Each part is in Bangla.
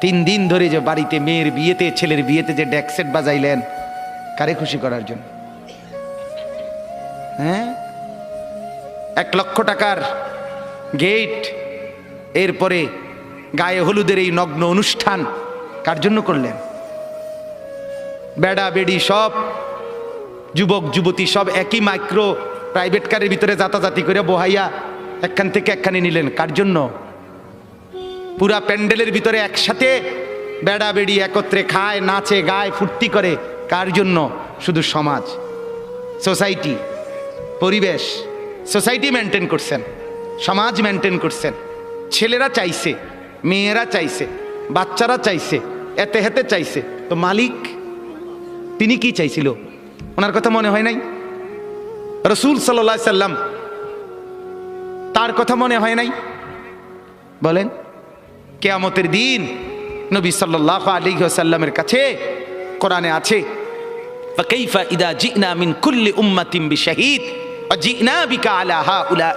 তিন দিন ধরে যে বাড়িতে মেয়ের বিয়েতে, ছেলের বিয়েতে যে ডেকসেট বাজাইলেন, কারে খুশি করার জন্য? হ্যাঁ? এক লক্ষ টাকার গেট, এরপরে গায়ে হলুদের এই নগ্ন অনুষ্ঠান, কার জন্য করলেন? বেড়া, বেড়ি সব, যুবক, যুবতী সব একই মাইক্রো প্রাইভেট কারের ভিতরে যাতাযাতি করে বহাইয়া একখান থেকে একখানে নিলেন, কার জন্য? পুরা প্যান্ডেলের ভিতরে একসাথে বেড়া বেড়ি একত্রে খায়, নাচে, গায়, ফুর্তি করে। কার জন্য? শুধু সমাজ। সোসাইটি, পরিবেশ। সোসাইটি মেনটেন করছেন। সমাজ মেনটেন করছেন। ছেলেরা চাইছে, মেয়েরা চাইছে, বাচ্চারা চাইছে, এতে হেতে চাইছে। তো মালিক, তিনি কি চাইছিল? ওনার কথা মনে হয় নাই? রসুল সাল্লা সাল্লাম, তার কথা মনে হয় নাই? বলেন। কেয়ামতের দিন নবী সাল্লাহ আলী সাল্লামের কাছে কোরআনে আছে ইদা কুল্লি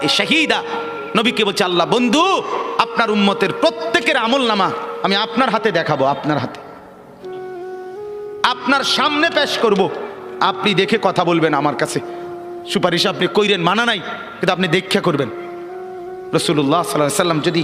শাহিদা। আল্লাহ বন্ধু, আপনার প্রত্যেকের আমি আপনার হাতে দেখাবো, আপনার হাতে। আপনার সামনে পেশ করব। আপনি দেখে কথা বলবেন আমার কাছে। সুপারিশ আপনি কইরেন, মানা নাই, কিন্তু আপনি দেখা করবেন। রসুল্লাহ সাল্লাম যদি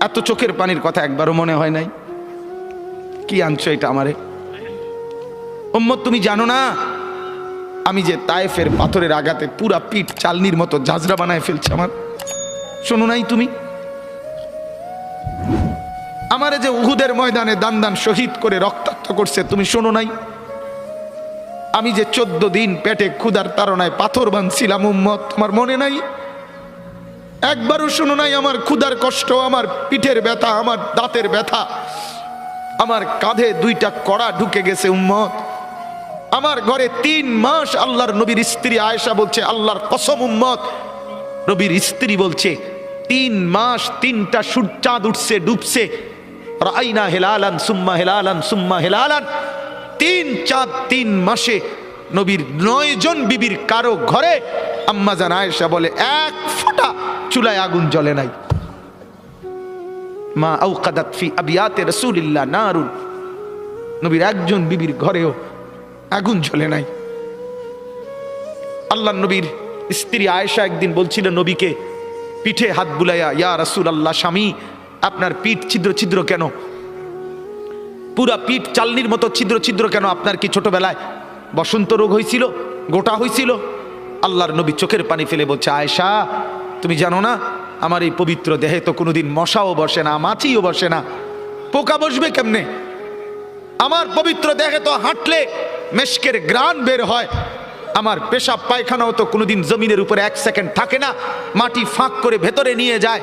এত চোখের পানির কথা একবারও মনে হয় নাই। কি আনছো এটা আমারে? উম্মত, তুমি জানো না? আমি যে তায়েফের পাথরের আঘাতে পুরা পিঠ চালনির মতো ঝাঁঝরা বানায় ফেলছে আমার। শোনো নাই তুমি? আমারে যে উহুদের ময়দানে দান দান শহীদ করে রক্তাক্ত করছে, তুমি শোনো নাই? আমি যে চোদ্দ দিন পেটে ক্ষুধার তাড়নায় পাথর বাঁধছিলাম উম্মত, তোমার মনে নাই? একবারও শোনো নাই, আমার ক্ষুধার কষ্ট, আমার পিঠের ব্যথা, আমার দাঁতের ব্যথা। আমার কাঁধে দুইটা কড়া ঢুকে গেছে, উম্মত। আমার ঘরে তিন মাস আল্লাহর নবীর স্ত্রী আয়েশা বলছে, আল্লাহর কসম, উম্মত। নবীর স্ত্রী বলছে, তিন মাস তিনটা সূর্য চাঁদ উঠছে, ডুবছে। রাইনা হেলালান, সুম্মা হেলালান সুম্মা হেলালান। তিন চাঁদ তিন মাসে নবীর নয় জন বিবির কারও ঘরে আম্মাজান আয়েশা বলে, এক ফোঁটা চুলায় আগুন জ্বলে নাই। মা আউকাদাত ফি আবিয়াতে রসুলিল্লাহ নারুন। নবীর একজন বিবির ঘরেও আগুন জ্বলে নাই। আল্লাহ নবীর স্ত্রী আয়েশা একদিন বলছিল, নবীকে পিঠে হাত বুলাইয়া, ইয়া রাসূল আল্লাহ স্বামী, আপনার পিঠ ছিদ্র ছিদ্র কেন? পুরা পিঠ চালনির মতো ছিদ্র ছিদ্র কেন? আপনার কি ছোটবেলায় বসন্ত রোগ হয়েছিল গোটা হয়েছিল আল্লাহর নবী চোখের পানি ফেলে বলছে, আয়েশা তুমি জানো না, আমার এই পবিত্র দেহে তো কোনোদিন মশাও বসে না, মাছিও বসে না। পোকা বসবে কেমনে? আমার পবিত্র দেহে তো হাঁটলে মেশকের গ্রান বের হয়। আমার পেশাব পায়খানাও তো কোনোদিন জমিনের উপরে এক সেকেন্ড থাকে না, মাটি ফাঁক করে ভেতরে নিয়ে যায়।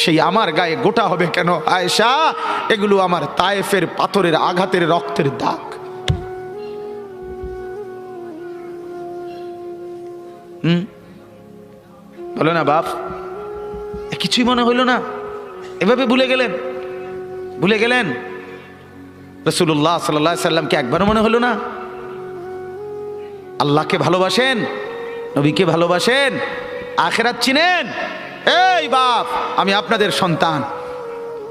সেই আমার গায়ে গোটা হবে কেন, আয়েশা? এগুলো আমার তায়েফের পাথরের আঘাতের রক্তের দাগ। হুম? বলো না বাপ। কিছুই মনে হইল না। এভাবে ভুলে গেলেন। ভুলে গেলেন। রসুল্লাহ সাল্লাহ সাল্লামকে একবারও মনে হলো না। আল্লাহকে ভালোবাসেন, নবীকে ভালোবাসেন, আখেরাত চিনেন। এই বাপ, আমি আপনাদের সন্তান।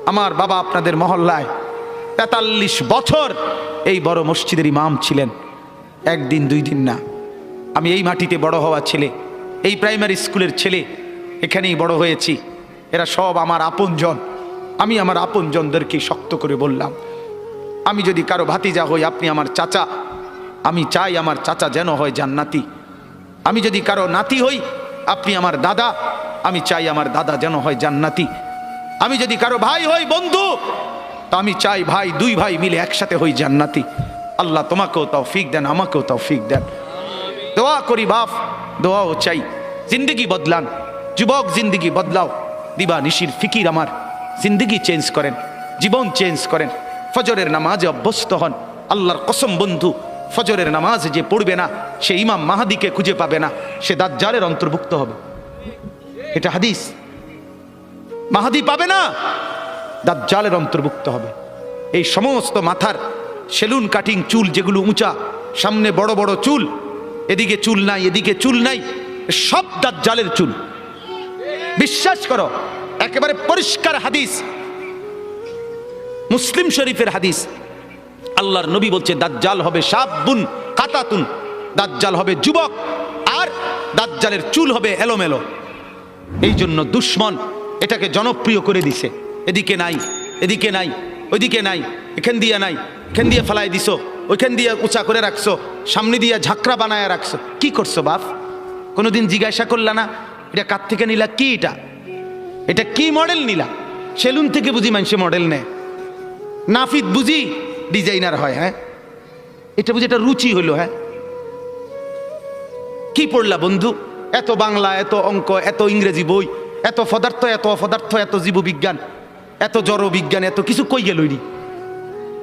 আমার বাবা আপনাদের মহল্লায় তেতাল্লিশ বছর এই বড় মসজিদের ইমাম ছিলেন। একদিন, দুই দিন না। আমি এই মাটিতে বড় হওয়া ছেলে। এই প্রাইমারি স্কুলের ছেলে, এখানেই বড় হয়েছি। এরা সব আমার আপনজন। আমি আমার আপনজনদেরকে শক্ত করে বললাম, আমি যদি কারও ভাতিজা হই, আপনি আমার চাচা। আমি চাই আমার চাচা যেন হয় জান্নাতি। আমি যদি কারও নাতি হই, আপনি আমার দাদা। আমি চাই আমার দাদা যেন হয় জান্নাতি। আমি যদি কারও ভাই হই, বন্ধু, তা আমি চাই ভাই, দুই ভাই মিলে একসাথে হই জান্নাতি। আল্লাহ তোমাকেও তৌফিক দেন, আমাকেও তৌফিক দেন। দোয়া করি বাপ দোয়াও চাই। জিন্দগি বদলান। যুবক, জিন্দগি বদলাও। দিবা নিশির ফিকির আমার। জিন্দগি চেঞ্জ করেন। জীবন চেঞ্জ করেন। ফজরের নামাজে অভ্যস্ত হন। আল্লাহর কসম, বন্ধু। ফজরের নামাজ যে পড়বে না, সে ইমাম মাহাদিকে খুঁজে পাবে না। সে দাজ্জালের অন্তর্ভুক্ত হবে। এটা হাদিস। মাহাদি পাবে না, দাজ্জালের অন্তর্ভুক্ত হবে। এই সমস্ত মাথার সেলুন, কাটিং চুল যেগুলো উঁচা, সামনে বড় বড় চুল এদিকে চুল নাই, এদিকে চুল নাই, সব দাজ্জালের চুল। বিশ্বাস করো, একেবারে পরিষ্কার হাদিস, মুসলিম শরীফের হাদিস। আল্লাহর নবী বলছে, দাজ্জাল হবে সাবুন কাতাতুন, দাজ্জাল হবে যুবক, আর দাজ্জালের চুল হবে এলোমেলো। এই জন্য দুশ্মন এটাকে জনপ্রিয় করে দিছে। এদিকে নাই এদিকে নাই, ওইদিকে নাই, এখান দিয়ে নাই, এখান দিয়ে ফেলাই দিছো। ওইখান দিয়ে উঁচা করে রাখছো, সামনে দিয়ে ঝাঁকড়া বানায় রাখছো। কি করছ বাপ? কোনোদিন জিজ্ঞাসা করলা না, এটা কার থেকে নিলা? কি এটা? এটা কি মডেল নিলা? সেলুন থেকে বুঝি মানুষে মডেল নেয়। নাফিদ বুঝি ডিজাইনার হয় হ্যাঁ? এটা বুঝি এটা রুচি হলো হ্যাঁ? কি পড়লা বন্ধু? এত বাংলা, এত অঙ্ক, এত ইংরেজি বই, এত পদার্থ, এত অপদার্থ, এত জীববিজ্ঞান, এত জড় বিজ্ঞান এত কিছু কই গেল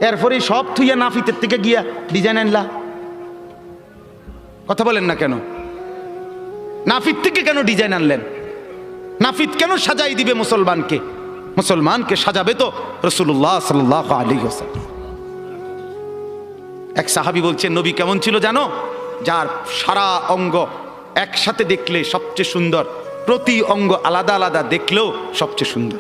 এরপরে সব থুইয়া নাফিতের থেকে গিয়া ডিজাইন আনলা। কথা বলেন না কেন? নাফিত থেকে কেন ডিজাইন আনলেন? নাফিত কেন সাজাই দিবে মুসলমানকে? মুসলমানকে সাজাবে তো রসুল্লাহ সাল্লাহ আলী হোসেন এক সাহাবি বলছেন নবী কেমন ছিল জানো? যার সারা অঙ্গ একসাথে দেখলে সবচেয়ে সুন্দর, প্রতি অঙ্গ আলাদা আলাদা দেখলেও সবচেয়ে সুন্দর।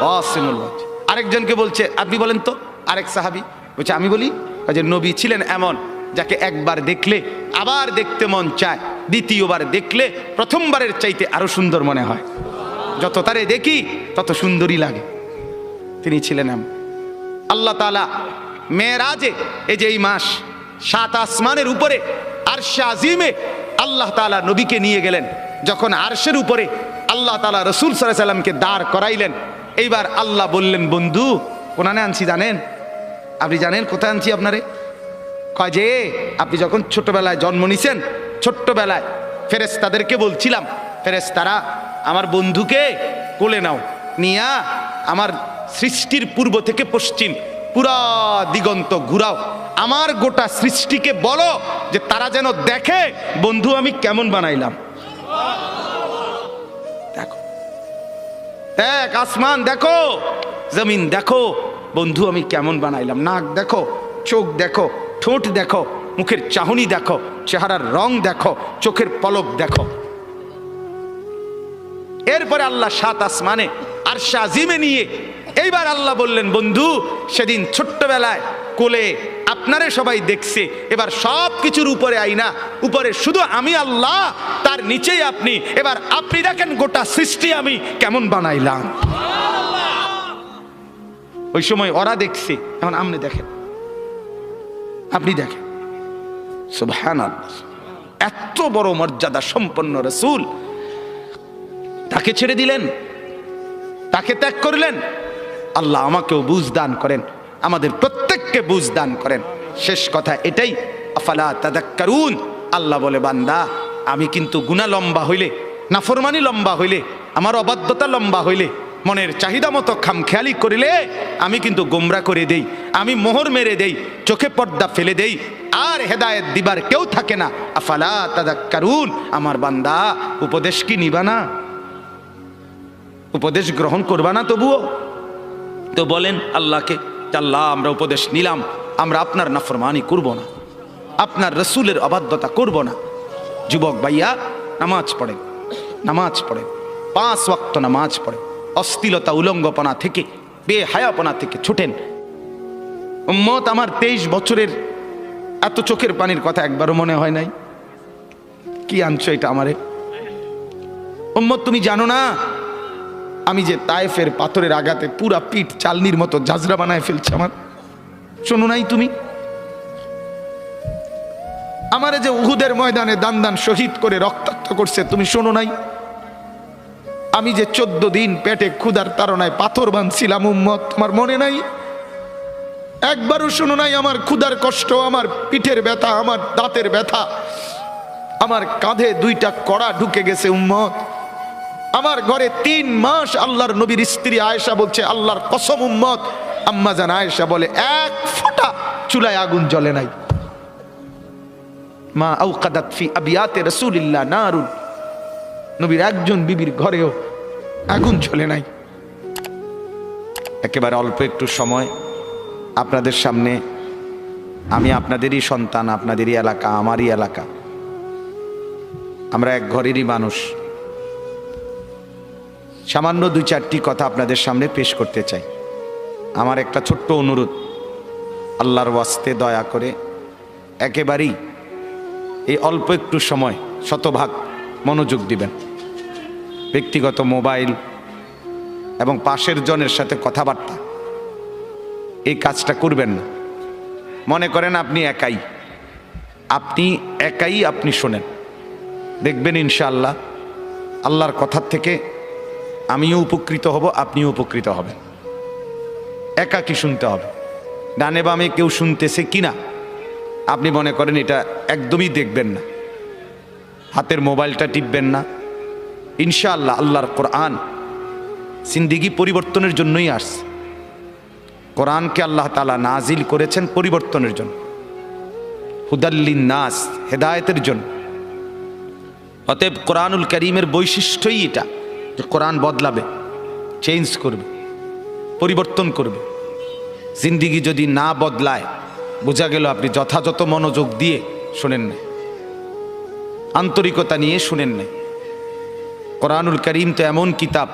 অসিমুল্লাহ। আরেকজনকে বলছে, আপনি বলেন তো আরেক সাহাবি বলছে, আমি বলি যে নবী ছিলেন এমন যাকে একবার দেখলে আবার দেখতে মন চায়, দ্বিতীয়বার দেখলে প্রথমবারের চাইতে আরও সুন্দর মনে হয়। যত তারে দেখি, তত সুন্দরই লাগে। তিনি ছিলেন এমন। আল্লাহ তালা মেয়েরাজে এই যে এই মাস সাত আসমানের উপরে আরশে আজিমে আল্লাহ তালা নবীকে নিয়ে গেলেন। যখন আরশের উপরে আল্লাহ তালা রসুল সাল্লাহ সাল্লামকে দাঁড় করাইলেন, এইবার আল্লাহ বললেন, বন্ধু কোনানে আনছি, জানেন? আপনি জানেন কোথায় আনছি আপনারে? কয় যে, আপনি যখন ছোটবেলায় জন্ম নিছেন, ছোট্টবেলায় ফেরেস তাদেরকে বলছিলাম ফেরেস তারা আমার বন্ধুকে কোলে নাও, নিয়া আমার সৃষ্টির পূর্ব থেকে পশ্চিম পুরা দিগন্ত ঘুরাও। আমার গোটা সৃষ্টিকে বলো যে তারা যেন দেখে বন্ধু আমি কেমন বানাইলাম। দেখো। দেখ, আসমান দেখো, জমিন দেখো বন্ধু, আমি কেমন বানাইলাম? নাক দেখো, চোখ দেখো, ঠোঁট দেখো, মুখের চাহনি দেখো, চেহারার রং দেখো, চোখের পলক দেখো। এরপরে আল্লাহ সাত আসমানে আর শাজিমে নিয়ে এইবার আল্লাহ বললেন, বন্ধু, সেদিন ছোট্টবেলায় কোলে আপনারে সবাই দেখছে, এবার সব কিছুর উপরে আইনা উপরে শুধু আমি আল্লাহ, তার নিচেই আপনি, এবার আপনি দেখেন গোটা সৃষ্টি আমি কেমন বানাইলাম। ওই সময় ওরা দেখছে এখন আপনি দেখেন। আপনি দেখেন। সুবহান এত বড় মর্যাদা সম্পন্ন রসুল। তাকে ছেড়ে দিলেন তাকে ত্যাগ করলেন। আল্লাহ আমাকেও বুঝ দান করেন আমাদের প্রত্যেককে বুঝ দান করেন। শেষ কথা এটাই আফালা তাদাক্কারুন? আল্লাহ বলে বান্দা আমি কিন্তু গুণা লম্বা হইলে নাফরমানি লম্বা হইলে আমার অবাধ্যতা লম্বা হইলে মনের চাহিদা মতো খামখেয়ালি করিলে আমি কিন্তু গোমরা করে দেই, আমি মোহর মেরে দেই, চোখে পর্দা ফেলে দেই, আর হেদায়েত দিবার কেউ থাকে না। আফালা তাদা কারুন আমার বান্দা, উপদেশ কি নিবা না? উপদেশ গ্রহণ করবা না তবুও? তো বলেন আল্লাহকে আল্লাহ, আমরা উপদেশ নিলাম, আমরা আপনার নাফরমানি করব না, আপনার রসুলের অবাধ্যতা করব না। যুবক ভাইয়া, নামাজ পড়ে নামাজ পড়ে পাঁচ ওয়াক্ত নামাজ পড়ে অস্থিলতা উলঙ্গপনা থেকে, বেহায়াপনা থেকে ছুটেন। উম্মত আমার তেইশ বছরের, এত চোখের পানির কথা একবারও মনে হয় নাই। কি আনছো এটা আমারে? উম্মত, তুমি জানো না, আমি যে তায়েফের পাথরের আঘাতে পুরা পিঠ চালনির মতো জাজরা বানায় ফেলছে আমার। শোনো নাই তুমি? আমারে যে উহুদের ময়দানে দান দান শহীদ করে রক্তাক্ত করছে, তুমি শোনো নাই? আমি যে চোদ্দ দিন পেটে ক্ষুধার তাড়নায় পাথর বাঁধছিলাম উম্মত, তোমার মনে নাই? একবারও শোনো নাই, আমার ক্ষুধার কষ্ট, আমার পিঠের ব্যথা, আমার দাঁতের ব্যথা। আমার কাঁধে দুইটা কড়া ঢুকে গেছে, উম্মত। আমার ঘরে তিন মাস আল্লাহর নবীর স্ত্রী আয়েশা বলছে, আল্লাহর কসম, উম্মত। আম্মা জান আয়েশা বলে, এক ফোঁটা চুলায় আগুন জ্বলে নাই। মা আউকাদাত ফি আবিয়াতে রাসূলিল্লাহ, নারুন। নবীর একজন বিবির ঘরেও আগুন জ্বলে নাই। একেবারে অল্প একটু সময় আপনাদের সামনে। আমি আপনাদেরই সন্তান, আপনাদেরই এলাকা, আমারই এলাকা। আমরা এক ঘরেরই মানুষ। সামান্য দুই চারটি কথা আপনাদের সামনে পেশ করতে চাই। আমার একটা ছোট্ট অনুরোধ। আল্লাহর ওয়াস্তে দয়া করে একেবারেই এই অল্প একটু সময়, শতভাগ মনোযোগ দিবেন। ব্যক্তিগত মোবাইল এবং পাশের জনের সাথে কথাবার্তা। এই কাজটা করবেন না। মনে করেন আপনি একাই। আপনি একাই আপনি শোনেন। দেখবেন ইনশাআল্লাহ আল্লাহর কথার থেকে আমিও উপকৃত হব, আপনিও উপকৃত হবেন। একা কি শুনতে হবে। ডানে বামে কেউ শুনতেছে কি না আপনি মনে করেন এটা একদমই দেখবেন না। হাতের মোবাইলটা টিপবেন না। ইনশাআল্লাহ আল্লাহর কোরআন সিন্দিগি পরিবর্তনের জন্যই আসছে। কোরআনকে আল্লাহ তালা নাজিল করেছেন পরিবর্তনের জন্য। হুদাল্লিন নাস, হেদায়েতের জন্য। অতএব কোরআনুল করিমের বৈশিষ্ট্যই এটা, যে কোরআন বদলাবে চেঞ্জ করবে, পরিবর্তন করবে। জিন্দিগি যদি না বদলায়, বোঝা গেল আপনি যথাযথ মনোযোগ দিয়ে শোনেন না আন্তরিকতা নিয়ে শুনেন না কোরআনুল করিম তো এমন কিতাব,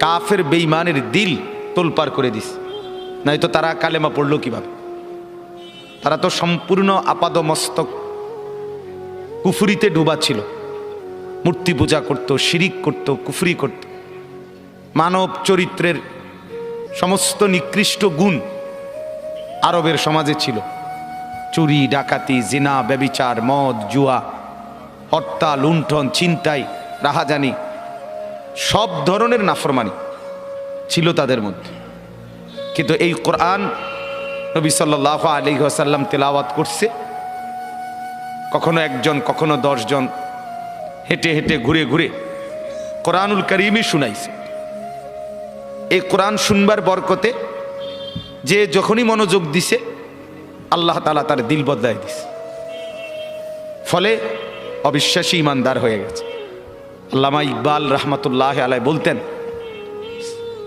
কাফের বেইমানের দিল তোলপার করে দিস নয়তো তারা কালেমা পড়ল কীভাবে? তারা তো সম্পূর্ণ আপাদমস্তক, কুফুরিতে ডুবা ছিল। মূর্তি পূজা করত, শিরিক করত, কুফরি করত। মানব চরিত্রের সমস্ত নিকৃষ্ট গুণ আরবের সমাজে ছিল। চুরি, ডাকাতি, জিনা, ব্যবিচার, মদ, জুয়া হত্যা লুণ্ঠন চিন্তাই রাহাজানি সব ধরনের নাফরমানি ছিল তাদের মধ্যে। কিন্তু এই কোরআন নবী সাল্লাহ আলী আসাল্লাম তেলাওয়াত করছে, কখনো একজন, কখনো দশজন, হেঁটে হেঁটে, ঘুরে ঘুরে কোরআনুল করিমই শুনাইছে। এই কোরআন শুনবার বরকতে যে যখনই মনোযোগ দিছে, আল্লাহ তালা তার দিল বদলায় দিছে। ফলে অবিশ্বাসী ইমানদার হয়ে গেছে। আল্লামা ইকবাল রহমতুল্লাহ আলাই বলতেন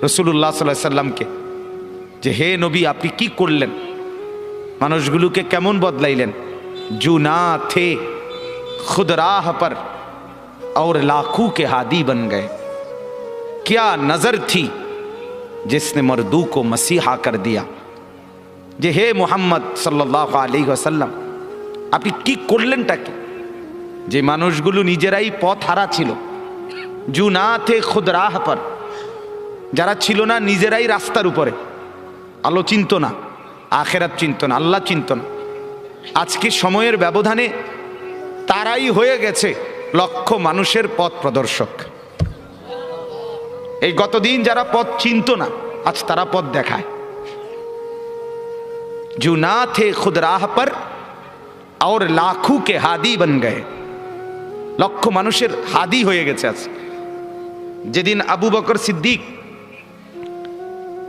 রসুল্লাহ সাল্লাহ সাল্লামকে যে হে নবী আপনি কি করলেন মানুষগুলোকে কেমন বদলাইলেন জু না থে खुद राह पर और लाखों के हादी बन गए क्या नजर थी जिसने मर्दू को मसीहा कर दिया যে হে মোহাম্মদ সাল্লাহ আলী আসাল্লাম আপনি কি করলেনটা কি যে মানুষগুলো নিজেরাই পথ হারা ছিল জু না থে খুদ রাহ পর যারা ছিল না নিজেরাই রাস্তার উপরে আলো চিনত না আখেরাত চিনত না আল্লাহ চিনত না আজকে সময়ের ব্যবধানে তারাই হয়ে গেছে লক্ষ মানুষের পথ প্রদর্শক এই গতদিন যারা পথ চিনত না আজ তারা পথ দেখায় जो ना थे खुद राह पर और लाखों के हादी बन गए লক্ষ মানুষের হাদি হয়ে গেছে আজ যেদিন আবু বকর সিদ্দিক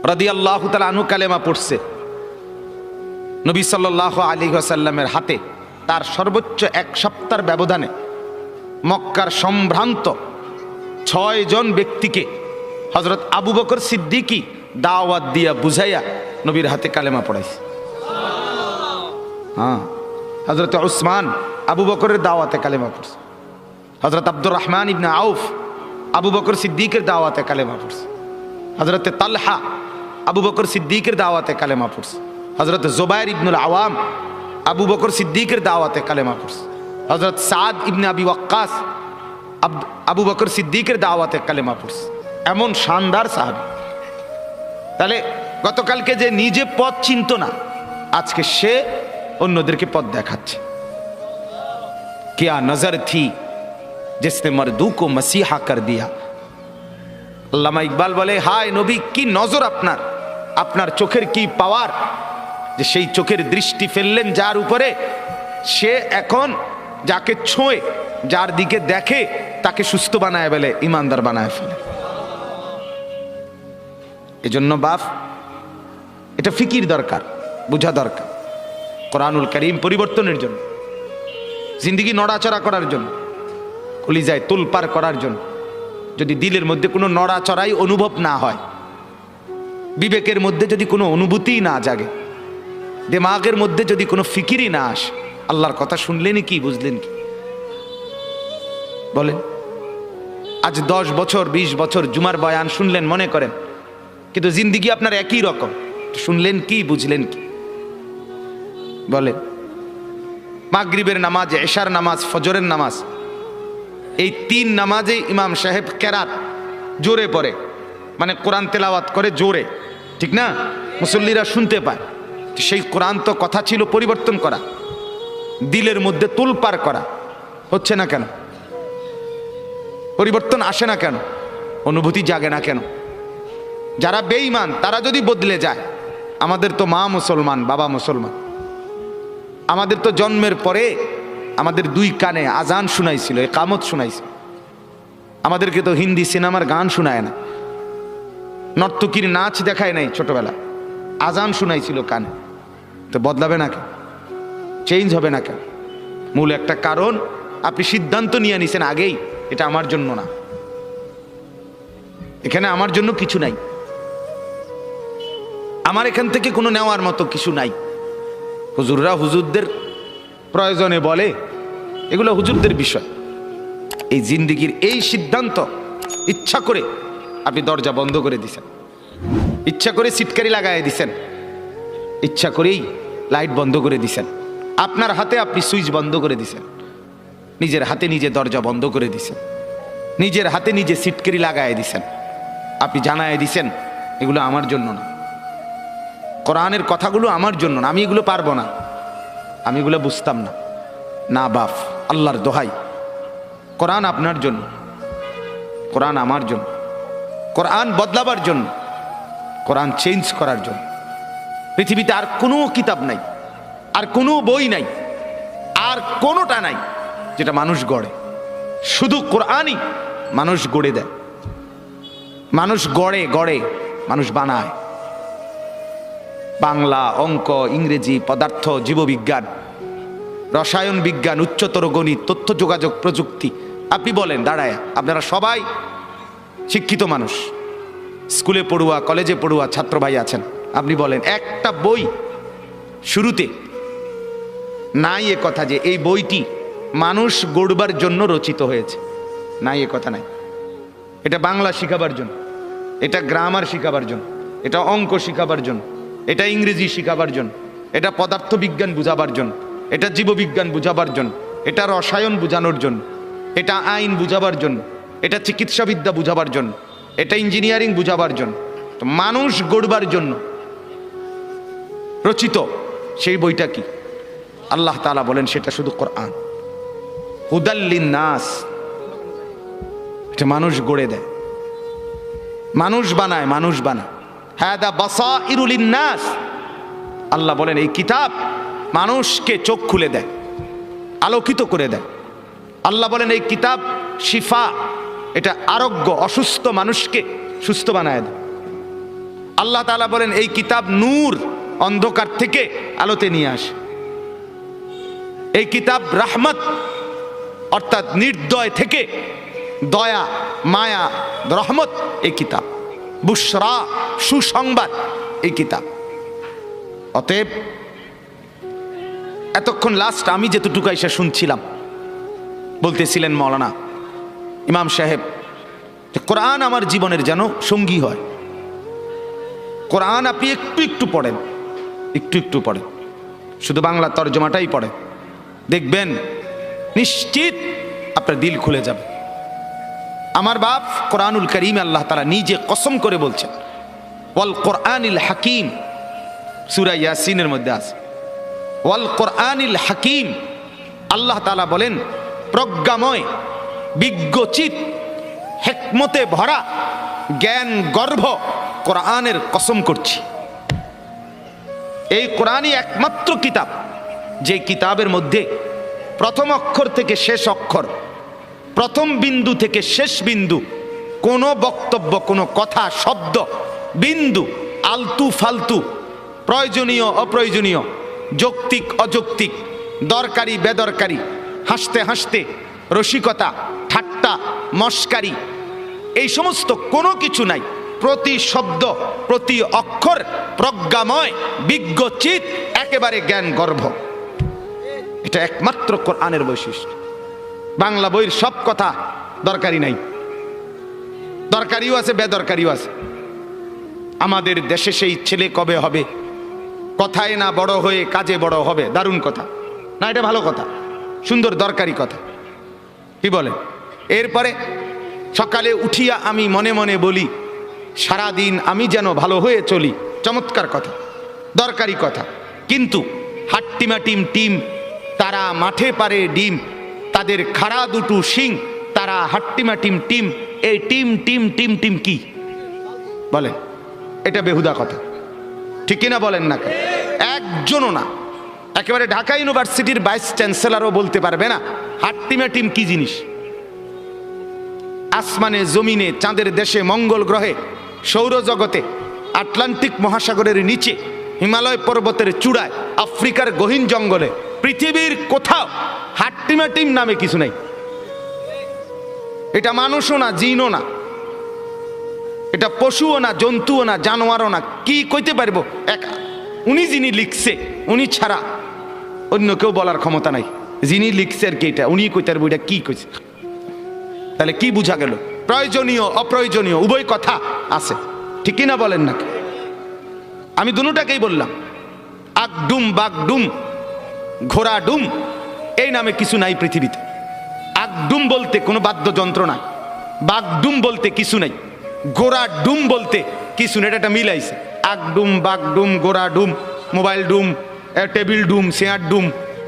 রদি আল্লাহ আনু কালেমা পড়ছে, নবী সাল্লাহ আলী আসাল্লামের হাতে তার সর্বোচ্চ এক সপ্তাহের ব্যবধানে মক্কার সম্ভ্রান্ত ছয় জন ব্যক্তিকে হজরত আবু বকর সিদ্দিকি দাওয়াত দিয়া বুঝাইয়া নবীর হাতে কালেমা পড়াইছে। হ্যাঁ হজরত উসমান আবু বকরের দাওয়াতে কালেমা পড়ছে। হজরত আব্দুর রহমান ইবনে আউফ আবু বকর সিদ্দিকের দাওয়াতে কালেমা পড়ছে। হজরতে তালহা আবু বকর সিদ্দিকের দাওয়াতে কালেমা পড়ছে। হজরত জোবায়ের ইবনুল আওয়াম আবু বকর সিদ্দিকের দাওয়াতে কালেমা পড়ছে। হজরত সাদ ইবনে আবি ওয়াক্কাস আবু বকর সিদ্দিকের দাওয়াতে কালেমা পড়ছে। এমন শানদার সাহাবি। তাহলে গতকালকে যে নিজে পথ চিনত না, আজকে সে অন্যদেরকে পথ দেখাচ্ছে। কেয়া নজর থি जिसने मर्दू को मसीहा कर दिया আল্লামা ইকবাল বলে হায় নবী কি নজর আপনার আপনার চোখের কি পাওয়ার যে সেই চোখের দৃষ্টি ফেললেন যার উপরে সে এখন যাকে ছোঁয়ে যার দিকে দেখে তাকে সুস্থ বানায় বলে ইমানদার বানায় ফেলে এজন্য বাপ এটা ফিকির দরকার বোঝা দরকার কোরআনুল করিম পরিবর্তনের জন্য জিন্দিগি নড়াচড়া করার জন্য কলিজায় তোলপার করার জন্য। যদি দিলের মধ্যে কোনো নড়াচড়াই অনুভব না হয়, বিবেকের মধ্যে যদি কোনো অনুভূতিই না জাগে, দেমাগের মধ্যে যদি কোনো ফিকিরই না আসে, আল্লাহর কথা শুনলেনই কি, বুঝলেন কি? বলেন, আজ দশ বছর ২০ বছর জুমার বয়ান শুনলেন মনে করেন, কিন্তু জিন্দিগি আপনার একই রকম, শুনলেন কি, বুঝলেন কি? বলেন, মাগরিবের নামাজ, এশার নামাজ, ফজরের নামাজ এই তিন নামাজে ইমাম সাহেব কেরাত, জোরে পড়ে। মানে কোরআন তেলাওয়াত করে জোরে। ঠিক না? মুসল্লিরা শুনতে পায়। সেই কোরআন তো কথা ছিল পরিবর্তন করা। দিলের মধ্যে তুলপার করা। হচ্ছে না কেন? পরিবর্তন আসে না কেন? অনুভূতি জাগে না কেন? যারা বেঈমান, তারা যদি বদলে যায়, আমাদের তো মা মুসলমান, বাবা মুসলমান। আমাদের তো জন্মের পরে আমাদের দুই কানে আজান শুনাইছিল কামত শুনাইছিল। আমাদেরকে তো হিন্দি সিনেমার গান শোনায় না। নর্তকীর নাচ দেখায় নাই ছোটবেলা। আজান শুনাইছিল কানে। তো বদলাবে না কেন? চেঞ্জ হবে না কেন? মূল একটা কারণ, আপনি সিদ্ধান্ত নিয়ে নিছেন আগেই, এটা আমার জন্য না। এখানে আমার জন্য কিছু নাই। আমার এখান থেকে কোনো নেওয়ার মতো কিছু নাই। হুজুররা হুজুরদের প্রয়োজনে বলে, এগুলো হুজুরদের বিষয়। এই জিন্দিগির এই সিদ্ধান্ত, ইচ্ছা করে আপনি দরজা বন্ধ করে দিছেন। ইচ্ছা করে সিটকারি লাগাই দিছেন। ইচ্ছা করেই লাইট বন্ধ করে দিছেন। আপনার হাতে আপনি সুইচ বন্ধ করে দিছেন। নিজের হাতে নিজে দরজা বন্ধ করে দিছেন। নিজের হাতে নিজে সিটকারি লাগাই দিছেন। আপনি জানায় দিছেন, এগুলো আমার জন্য না। কোরআনের কথাগুলো আমার জন্য না, আমি এগুলো পারব না। আমি এগুলো বুঝতাম না। না বাপ, আল্লাহর দোহাই। কোরআন আপনার জন্য। কোরআন আমার জন্য। কোরআন বদলাবার জন্য। কোরআন চেঞ্জ করার জন্য। পৃথিবীতে আর কোনো কিতাব নাই, আর কোনো বই নাই, আর কোনোটা নাই যেটা মানুষ গড়ে। শুধু কোরআনই মানুষ গড়ে দেয়। মানুষ গড়ে গড়ে, মানুষ বানায়। বাংলা অঙ্ক, ইংরেজি, পদার্থ, জীববিজ্ঞান, রসায়ন বিজ্ঞান, উচ্চতর গণিত, তথ্য যোগাযোগ প্রযুক্তি। আপনি বলেন, দাঁড়ায়, আপনারা সবাই শিক্ষিত মানুষ। স্কুলে পড়ুয়া, কলেজে পড়ুয়া ছাত্র ভাই আছেন। আপনি বলেন, একটা বই শুরুতে নাই এ কথা যে এই বইটি মানুষ গড়বার জন্য রচিত হয়েছে। নাই এ কথা নাই। এটা বাংলা শিখাবার জন্য, এটা গ্রামার শিখাবার জন্য, এটা অঙ্ক শিখাবার জন্য এটা ইংরেজি শিখাবার জন্য, এটা পদার্থ বিজ্ঞান বুঝাবার জন্য, এটা জীববিজ্ঞান বুঝাবার জন্য, এটা রসায়ন বুঝানোর জন্য, এটা আইন বুঝাবার জন্য, এটা চিকিৎসাবিদ্যা বুঝাবার জন্য, এটা ইঞ্জিনিয়ারিং বুঝাবার জন্য মানুষ গড়বার জন্য। রচিত সেই বইটা কি? আল্লাহ তাআলা বলেন সেটা শুধু কোরআন। হুদাল্লিন নাস এটা মানুষ গড়ে দেয়। মানুষ বানায় মানুষ বানায়। আল্লাহ বলেন, এই কিতাব মানুষকে চোখ খুলে দেয়, আলোকিত করে দেয়। আল্লাহ বলেন, এই কিতাব শিফা, এটা আরোগ্য, অসুস্থ মানুষকে সুস্থ বানায় দেয়। আল্লাহ তাআলা বলেন, এই কিতাব নূর অন্ধকার থেকে আলোতে নিয়ে আসে। এই কিতাব রাহমত, অর্থাৎ নির্দয় থেকে দয়া, মায়া, রহমত এই কিতাব। বুসরা সুসংবাদ, এই কিতাব। অতএব, এতক্ষণ লাস্ট আমি যেতটুকু এসে শুনছিলাম, বলতেছিলেন মৌলানা ইমাম সাহেব কোরআন আমার জীবনের যেন সঙ্গী হয়। কোরআন আপনি একটু একটু পড়েন, একটু একটু পড়েন। শুধু বাংলা তর্জমাটাই পড়েন। দেখবেন, নিশ্চিত আপনার দিল খুলে যাবে। আমার বাপ কোরআনুল করিম আল্লাহ তালা নিজে কসম করে বলছেন, ওয়াল কোরআনিল হাকিম সুরা ইয়াসিনের মধ্যে আছে, ওয়াল কোরআনিল হাকিম আল্লাহ তালা বলেন, প্রজ্ঞাময়, বিজ্ঞচিত, হেকমতে ভরা, জ্ঞান গর্ভ কোরআনের কসম করছি। এই কোরআনই একমাত্র কিতাব যে কিতাবের মধ্যে প্রথম অক্ষর থেকে শেষ অক্ষর প্রথম বিন্দু থেকে শেষ বিন্দু, কোনো বক্তব্য, কোনো কথা, শব্দ, বিন্দু, আলতু ফালতু, প্রয়োজনীয়, অপ্রয়োজনীয়, যৌক্তিক, অযৌক্তিক, দরকারি, বেদরকারি, হাসতে হাসতে, রসিকতা, ঠাট্টা, মস্কারি, এই সমস্ত কোনো কিছু নাই। প্রতি শব্দ, প্রতি অক্ষর প্রজ্ঞাময়, বিজ্ঞচিত, একেবারে জ্ঞান গর্ভ এটা একমাত্র কোরআনের বৈশিষ্ট্য। বাংলা বইয়ের সব কথা দরকারি নাই। দরকারিও আছে, বেদরকারিও আছে। আমাদের দেশে সেই ছেলে কবে হবে? কথায় না বড় হয়ে কাজে বড় হবে? দারুণ কথা। না, এটা ভালো কথা। সুন্দর, দরকারি কথা। কি বলে? এরপরে সকালে উঠিয়া আমি মনে মনে বলি, সারাদিন আমি যেন ভালো হয়ে চলি। চমৎকার কথা। দরকারি কথা। কিন্তু হাট্টিমা টিম টিম, তারা মাঠে পারে ডিম। তাদের খাড়া দুটো শিং, তারা হাট্টিমা টিম টিম এই টিম টিম টিম টিম কি? বলে এটা বেহুদা কথা। ঠিক কিনা বলেন না একজনও না। একেবারে ঢাকা ইউনিভার্সিটির ভাইস চ্যান্সেলারও বলতে পারবে না। হাট্টিমা টিম কি জিনিস? আসমানে, জমিনে, চাঁদের দেশে, মঙ্গল গ্রহে, সৌরজগতে, আটলান্টিক মহাসাগরের নিচে, হিমালয় পর্বতের চূড়ায়, আফ্রিকার গহীন জঙ্গলে পৃথিবীর কোথাও হাট্টিমাটিম নামে কিছু নেই। এটা মানুষও না, জিনও না। এটা পশুও না, জন্তুও না, জানোয়ারও না। কি কইতে পারব? এক, উনি যিনি লিখছে, উনি ছাড়া অন্য কেউ বলার ক্ষমতা নাই। যিনি লিখছে আর কি এটা উনি কইতে পারব এটা কি কইছে। তাহলে কি বোঝা গেল? প্রয়োজনীয়, অপ্রয়োজনীয়, উভয় কথা আছে। ঠিকই না বলেন না আমি দুটাকেই বললাম। আকডুম বাগডুম ঘোড়া ডুম, এই নামে কিছু নাই পৃথিবীতে। আগডুম বলতে কোনো বাদ্যযন্ত্র নাই বাগডুম বলতে কিছু নাই গোড়া ডুম বলতে কিছু নেই, এটা একটা মিলাইছে আকডুম বাগডুম গোড়া ডুম মোবাইল ডুম টেবিল ডুম, চেয়ার ডুম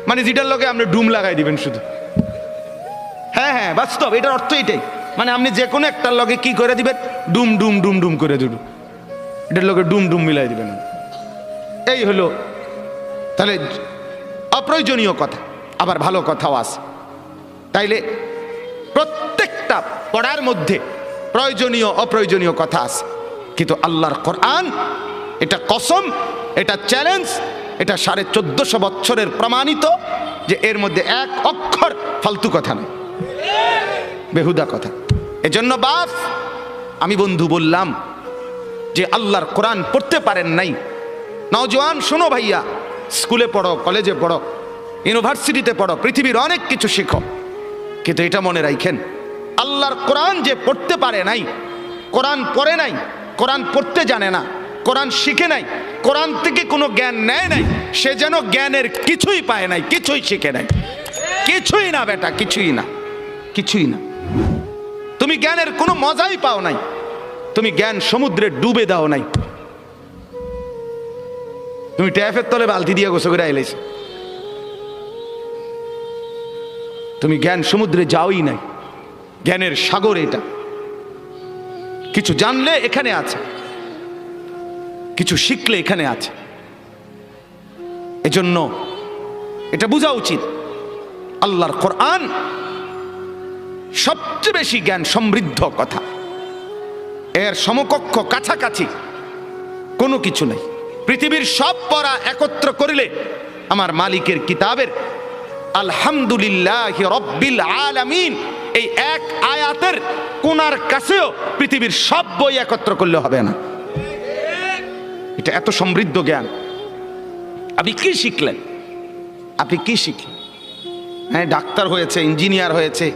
মানে যেটার লগে আপনি ডুম লাগাই দিবেন শুধু। হ্যাঁ হ্যাঁ বাস্তব, এটার অর্থ এটাই। মানে আপনি যে কোনো একটার লগে কি করে দিবেন? ডুম ডুম ডুম ডুম করে দিবেন। এটার লগে ডুম ডুম মিলাই দিবেন। এই হলো, তাহলে অপ্রয়োজনীয় কথা, আবার ভালো কথাও আছে। তাইলে প্রত্যেকটা পড়ার মধ্যে প্রয়োজনীয়, অপ্রয়োজনীয় কথা আছে। কিন্তু আল্লাহর কোরআন এটা কসম, এটা চ্যালেঞ্জ, এটা সাড়ে চোদ্দশো বছরের প্রমাণিত যে এর মধ্যে এক অক্ষর ফালতু কথা নয়। বেহুদা কথা। এজন্য বাপ আমি বন্ধু বললাম যে আল্লাহর কোরআন পড়তে পারেন নাই। নওজোয়ান, শোনো ভাইয়া স্কুলে পড়ো, কলেজে পড়ো, ইউনিভার্সিটিতে পড়ো, পৃথিবীর অনেক কিছু শিখো। কিন্তু এটা মনে রাখেন আল্লাহর কোরআন যে পড়তে পারে নাই, কোরআন পড়ে নাই, কোরআন পড়তে জানে না, কোরআন শিখে নাই, কোরআন থেকে কোনো জ্ঞান নেয় নাই, সে যেন জ্ঞানের কিছুই পায় নাই, কিছুই শিখে নাই। কিছুই না বেটা, কিছুই না কিছুই না। তুমি জ্ঞানের কোনো মজাই পাও নাই, তুমি জ্ঞান সমুদ্রে ডুবে দাও নাই। তুমি ট্যাফের তলে বালতি দিয়ে গোসো করে আইলেছ তুমি জ্ঞান সমুদ্রে যাওই নাই। জ্ঞানের সাগর এটা। কিছু জানলে এখানে আছে। কিছু শিখলে এখানে আছে। এজন্য এটা বোঝা উচিত। আল্লাহর কোরআন সবচেয়ে বেশি জ্ঞান সমৃদ্ধ কথা। এর সমকক্ষ কাছাকাছি কোনো কিছু নেই। পৃথিবীর সব পড়া একত্র করিলে আমার মালিকের কিতাবের আলহামদুলিল্লাহ রব্বিল আলামিন এই এক আয়াতের কোনার কাছেও পৃথিবীর সব বই একত্র করলে হবে না। এটা এত সমৃদ্ধ জ্ঞান। আপনি কি শিখলেন? আপনি কি শিখলেন? হ্যাঁ ডাক্তার হয়েছে, ইঞ্জিনিয়ার হয়েছে,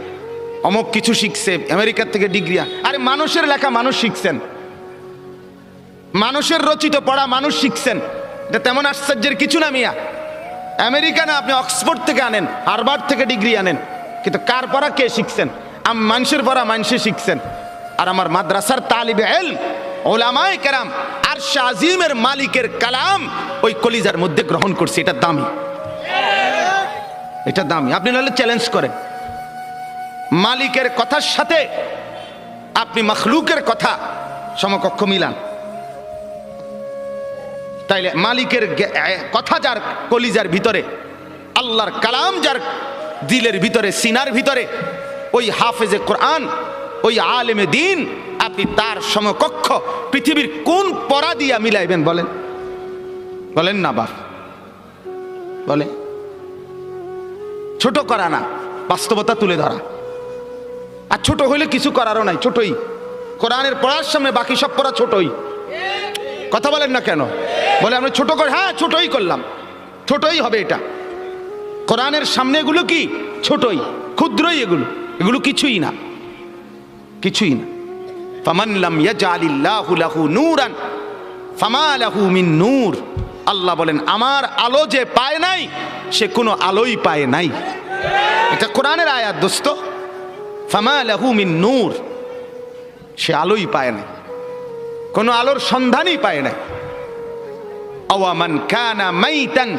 অমুক কিছু শিখছে, আমেরিকার থেকে ডিগ্রি আরে মানুষের লেখা মানুষ শিখছেন। মানুষের রচিত পড়া মানুষ শিখছেন। এটা তেমন আশ্চর্যের কিছু না মিয়া। আমেরিকা না আপনি অক্সফোর্ড থেকে আনেন হারবার্ড থেকে ডিগ্রি আনেন, কিন্তু কার পড়া কে শিখছেন? আম, মানুষের পড়া মানুষে শিখছেন। আর আমার মাদ্রাসার তালিবে এল, ওলামায় কেরাম আর শাহিমের মালিকের কালাম ওই কলিজার মধ্যে গ্রহণ করছে, এটা দামি। এটা দামি। আপনি নাহলে চ্যালেঞ্জ করেন। মালিকের কথার সাথে আপনি মখলুকের কথা সমকক্ষ মিলান। তাইলে মালিকের কথা যার কলিজার ভিতরে, আল্লাহর কালাম যার দিলের ভিতরে, সিনার ভিতরে, ওই হাফেজে কোরআন, ওই আলেমে দিন, আপনি তার সমকক্ষ পৃথিবীর কোন পড়া দিয়া মিলাইবেন বলেন? বলেন না বাপ। বলে, ছোট করা না, বাস্তবতা তুলে ধরা। আর ছোট হইলে কিছু করারও নাই, ছোটই। কোরআনের পড়ার সামনে বাকি সব পড়া ছোটই। কথা বলেন না কেন? বলে, আমরা ছোট করে হ্যাঁ ছোটই করলাম। ছোটই হবে এটা। কোরআনের সামনে এগুলো কি? ছোটই, ক্ষুদ্রই এগুলো। এগুলো কিছুই না। কিছুই না। ফামানলাম ইয়াজালিল্লাহু লাহু নূরান, ফামা লাহু মিন নূর। আল্লাহ বলেন, আমার আলো যে পায় নাই, সে কোনো আলোই পায় নাই। এটা কোরআনের আয়াত, দোস্ত। ফামা লাহু মিন নূর, সে আলোই পায় না কোনো আলোর সন্ধানই পায় না আওয়ামান কানা মাইতান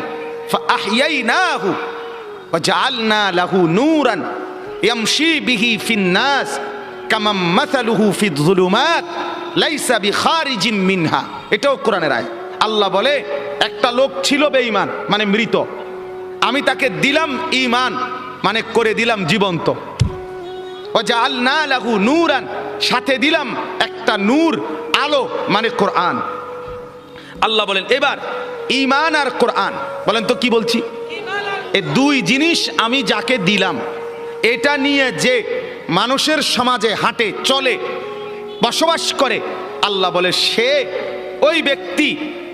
ফাআহইয়াইনাহু ওয়াজআলনা লাহু নূরান ইয়ামশি বিহি ফিন-নাস কামা মাসালুহু ফিয-যুলুমাত লাইসা বিখারিজিন মিনহা। এটাও কোরআনের আয়াত। আল্লাহ বলে, একটা লোক ছিল বেঈমান মানে মৃত। আমি তাকে দিলাম ঈমান মানে করে দিলাম জীবন্ত। লাহু নূরান, সাথে দিলাম একটা নূর, আলো মানে কোরআন। আল্লাহ বলেন, এবার ঈমান আর কোরআন। বলেন তো কি বলছি? এ দুই জিনিস আমি যাকে দিলাম, এটা নিয়ে যে মানুষের সমাজে হাঁটে, চলে, বসবাস করে, আল্লাহ বলে, সে ওই ব্যক্তি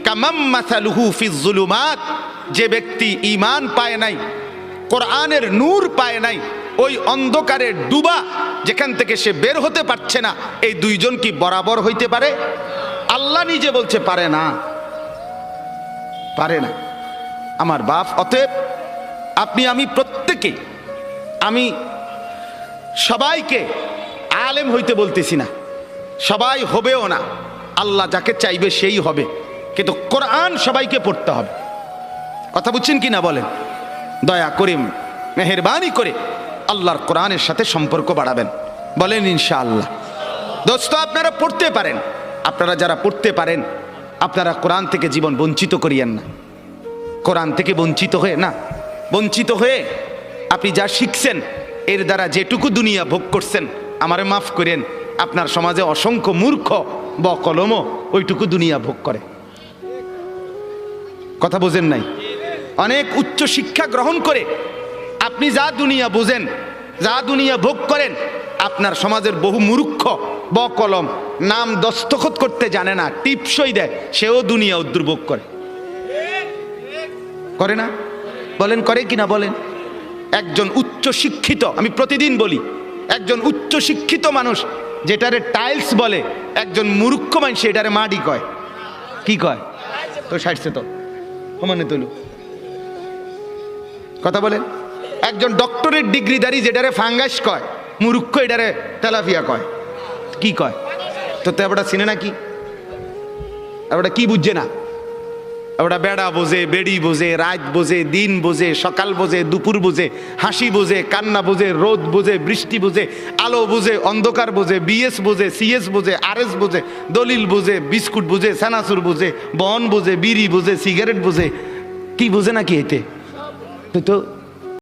কামাম্মাসালুহু ফিজুলুমাত যে ব্যক্তি ঈমান পায় নাই, কোরআনের নূর পায় নাই, ওই অন্ধকারের ডুবা, যেখান থেকে সে বের হতে পারছে না, এই দুইজন কি বরাবর হইতে পারে? আল্লাহ নিজে বলছে, পারে না। পারে না। আমার বাপ, অতএব আপনি আমি প্রত্যেকে, আমি সবাইকে আলেম হইতে বলতেছি না। সবাই হবেও না। আল্লাহ যাকে চাইবে সেই হবে। কিন্তু কোরআন সবাইকে পড়তে হবে। কথা বুঝছেন কি না বলেন? দয়া করে, মেহরবানি করে আল্লাহর কোরআনের সাথে সম্পর্ক বাড়াবেন। বলেন ইনশাআল্লাহ। দোস্ত, আপনারা পড়তে পারেন। আপনারা যারা পড়তে পারেন আপনারা কোরআন থেকে জীবন বঞ্চিত করিয়েন না। কোরআন থেকে বঞ্চিত হয়ে, না, বঞ্চিত হয়ে আপনি যা শিখছেন, এর দ্বারা যেটুকু দুনিয়া ভোগ করছেন, আমারে মাফ করেন। আপনার সমাজে অসংখ্য মূর্খ ব কলমও ওইটুকু দুনিয়া ভোগ করে। কথা বোঝেন নাই? অনেক উচ্চ শিক্ষা গ্রহণ করে আপনি যা দুনিয়া বোঝেন, যা দুনিয়া ভোগ করেন, আপনার সমাজের বহু মূর্খ ব কলম নাম দস্তখত করতে জানে না, টিপসই দেয়, সেও দুনিয়া উদ্দুর্ভোগ করে। করে না? বলেন, করে কি না বলেন? একজন উচ্চ শিক্ষিত, আমি প্রতিদিন বলি, একজন উচ্চ শিক্ষিত মানুষ যেটারে টাইলস বলে, একজন মূর্খ মানুষ এটারে মাটি কয়। কি কয়? তো সাইডছে তো। সমানে তুলু। কথা বলেন। একজন ডক্টরের ডিগ্রিদারি যেটারে ফাঙ্গাস কয়, মূর্খ এটারে তেলাফিয়া কয়। কি কয়? তো তো এবারটা চিনে নাকি এবারটা কি বুঝছে না? ওটা বেড়া বোঝে, বেড়ি বোঝে, রাত বোঝে, দিন বোঝে, সকাল বোঝে, দুপুর বোঝে, হাসি বোঝে, কান্না বোঝে, রোদ বোঝে, বৃষ্টি বোঝে, আলো বোঝে, অন্ধকার বোঝে, বিএস বোঝে, সিএস বোঝে আর আরএস বোঝে, দলিল বোঝে, বিস্কুট বোঝে, সানাসুর বোঝে, বন বোঝে, বিড়ি বোঝে, সিগারেট বোঝে, কি বোঝে নাকি এতে? তো